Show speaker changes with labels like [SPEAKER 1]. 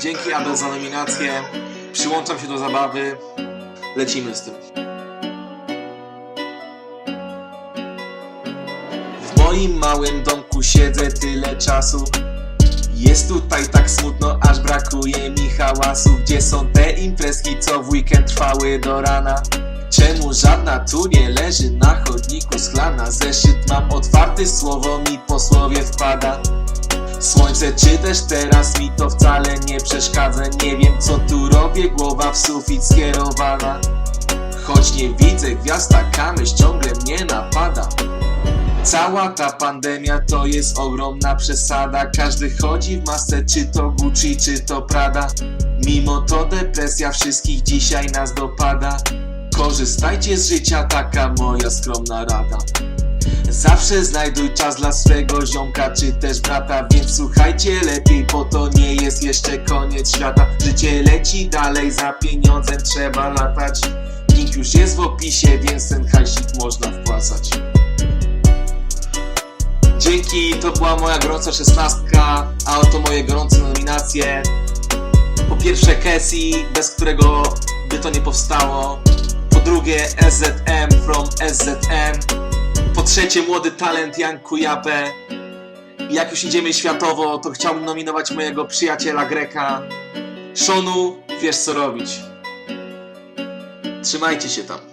[SPEAKER 1] Dzięki Abel za nominację. Przyłączam się do zabawy. Lecimy z tym. W moim małym domku siedzę tyle czasu. Jest tutaj tak smutno, aż brakuje mi hałasu. Gdzie są te imprezki, co w weekend trwały do rana? Czemu żadna tu nie leży na chodniku szklana? Zeszyt mam otwarty, słowo mi po słowie wpada. Słońce czy też teraz mi to wcale nie przeszkadza. Nie wiem co tu robię, głowa w sufit skierowana. Choć nie widzę gwiazd, taka myśl ciągle mnie napada. Cała ta pandemia to jest ogromna przesada. Każdy chodzi w masce, czy to Gucci, czy to Prada. Mimo to depresja wszystkich dzisiaj nas dopada. Korzystajcie z życia, taka moja skromna rada Zawsze znajduj czas dla swego ziomka czy też brata Więc słuchajcie lepiej, bo to nie jest jeszcze koniec świata. Życie leci dalej, za pieniądzem trzeba latać. Link już jest w opisie, więc ten hajsik można wpłacać. Dzięki, to była moja gorąca szesnastka, a oto moje gorące nominacje. Po pierwsze Casey, bez którego by to nie powstało. Po drugie SZM from SZM po trzecie, młody talent Jan Kujape. I Jak już idziemy światowo, to chciałbym nominować mojego przyjaciela Greka. Shonu, wiesz co robić. Trzymajcie się tam.